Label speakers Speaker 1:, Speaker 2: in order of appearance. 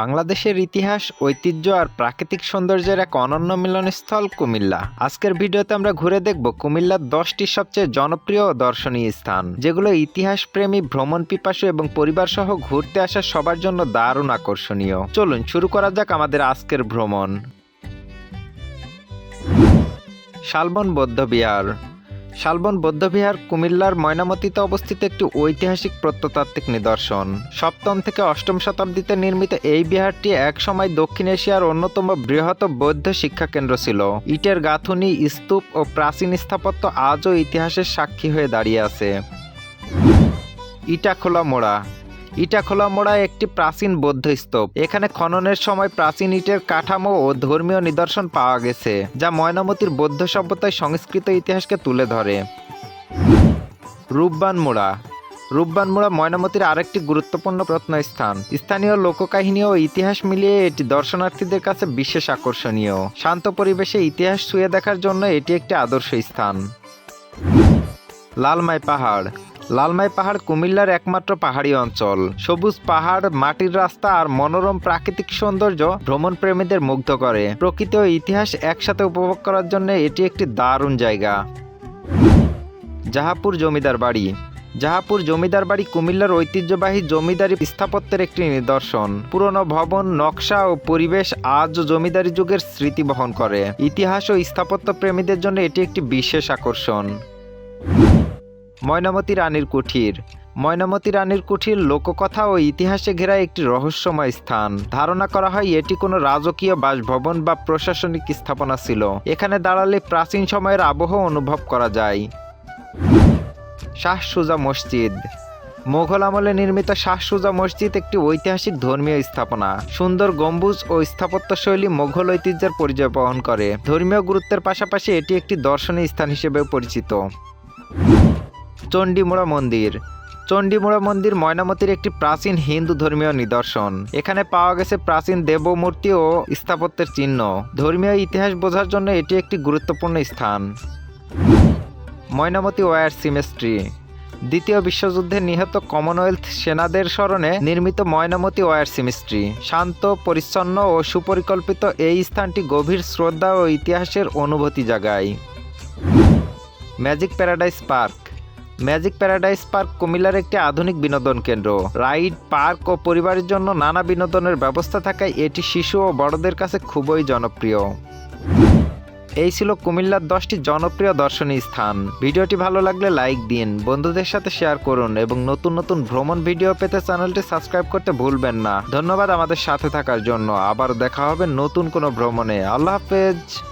Speaker 1: বাংলাদেশের ইতিহাস, ঐতিহ্য আর প্রাকৃতিক সৌন্দর্যের এক অনন্য মিলনস্থল কুমিল্লা। আজকের ভিডিওতে আমরা ঘুরে দেখব কুমিল্লার দশটি সবচেয়ে জনপ্রিয় ও দর্শনীয় স্থান, যেগুলো ইতিহাস প্রেমী ভ্রমণ পিপাসু এবং পরিবার সহ ঘুরতে আসা সবার জন্য দারুণ আকর্ষণীয়। চলুন শুরু করা যাক আমাদের আজকের ভ্রমণ। শালবন বৌদ্ধবিহার। শালবন বৌদ্ধবিহার কুমিল্লার ময়নামতিতে অবস্থিত একটি ঐতিহাসিক প্রত্নতাত্ত্বিক নিদর্শন। সপ্তম থেকে অষ্টম শতাব্দীতে নির্মিত এই বিহারটি একসময় দক্ষিণ এশিয়ার অন্যতম বৃহৎ বৌদ্ধ শিক্ষা কেন্দ্র ছিল। ইটের গাঁথুনি, স্তূপ ও প্রাচীন স্থাপত্য আজও ইতিহাসের সাক্ষী হয়ে দাঁড়িয়ে আছে। ইটাখোলা মোড়া ইটাখোলা মোড়া একটি প্রাচীন বৌদ্ধ স্তূপ। এখানে খননের সময় প্রাচীন ইটের কাঠামো ও ধর্মীয় নিদর্শন পাওয়া গেছে, যা ময়নামতির বৌদ্ধ সভ্যতায় সংস্কৃত ইতিহাসকে তুলে ধরে। রূপবান মোড়া। রূপবান মোড়া ময়নামতির আরেকটি গুরুত্বপূর্ণ প্রত্নস্থান। স্থানীয় লোককাহিনী ও ইতিহাস মিলিয়ে এটি দর্শনার্থীদের কাছে বিশেষ আকর্ষণীয়। শান্ত পরিবেশে ইতিহাস ছুঁয়ে দেখার জন্য এটি একটি আদর্শ স্থান। লালমাই পাহাড়। লালমাই পাহাড় কুমিল্লার একমাত্র পাহাড়ি অঞ্চল। সবুজ পাহাড়, মাটির রাস্তা আর মনোরম প্রাকৃতিক সৌন্দর্য ভ্রমণ প্রেমীদের মুগ্ধ করে। প্রকৃতি ও ইতিহাস একসাথে উপভোগ করার জন্য এটি একটি দারুণ জায়গা। জাহাপুর জমিদার বাড়ি। জাহাপুর জমিদার বাড়ি কুমিল্লার ঐতিহ্যবাহী জমিদারি স্থাপত্যের একটি নিদর্শন। পুরনো ভবন, নকশা ও পরিবেশ আজও জমিদারি যুগের স্মৃতি বহন করে। ইতিহাস ও স্থাপত্য প্রেমীদের জন্য এটি একটি বিশেষ আকর্ষণ। ময়নামতি রানীর কুঠির। ময়নামতি রানীর কুঠির লোককথা ও ইতিহাসে ঘেরা একটি রহস্যময় স্থান। ধারণা করা হয় এটি কোনো রাজকীয় বাসভবন বা প্রশাসনিক স্থাপনা ছিল। এখানে দাঁড়ালে প্রাচীন সময়ের আবহ অনুভব করা যায়। শাহ সুজা মসজিদ। মোঘল আমলে নির্মিত শাহ সুজা মসজিদ একটি ঐতিহাসিক ধর্মীয় স্থাপনা। সুন্দর গম্বুজ ও স্থাপত্য শৈলী মোঘল ঐতিহ্যের পরিচয় বহন করে। ধর্মীয় গুরুত্বের পাশাপাশি এটি একটি দর্শনীয় স্থান হিসেবেও পরিচিত। চণ্ডীমুড়া মন্দির। চণ্ডীমুড়া মন্দির ময়নামতির একটি প্রাচীন হিন্দু ধর্মীয় নিদর্শন। এখানে পাওয়া গেছে প্রাচীন দেবমূর্তি ও স্থাপত্যের চিহ্ন। ধর্মীয় ইতিহাস বোঝার জন্য এটি একটি গুরুত্বপূর্ণ স্থান। Mainamati war cemetery. দ্বিতীয় বিশ্বযুদ্ধে নিহত কমনওয়েলথ সেনাদের স্মরণে নির্মিত ময়নামতি ওয়ার সিমিস্ট্রি। শান্ত, পরিচ্ছন্ন ও সুপরিকল্পিত এই স্থানটি গভীর শ্রদ্ধা ও ইতিহাসের অনুভূতি জাগায়। Magic paradise park. Magic paradise park কুমিল্লার একটি আধুনিক বিনোদন কেন্দ্র। রাইড, পার্ক ও পরিবারের জন্য নানা বিনোদনের ব্যবস্থা থাকায় এটি শিশু ও বড়দের কাছে খুবই জনপ্রিয়। এই ছিল কুমিল্লার দশটি জনপ্রিয় দর্শনীয় স্থান। ভিডিওটি ভালো লাগলে লাইক দিন, বন্ধুদের সাথে শেয়ার করুন এবং নতুন নতুন ভ্রমণ ভিডিও পেতে চ্যানেলটি সাবস্ক্রাইব করতে ভুলবেন না। ধন্যবাদ আমাদের সাথে থাকার জন্য। আবার দেখা হবে নতুন কোনো ভ্রমণে। আল্লাহ হাফেজ।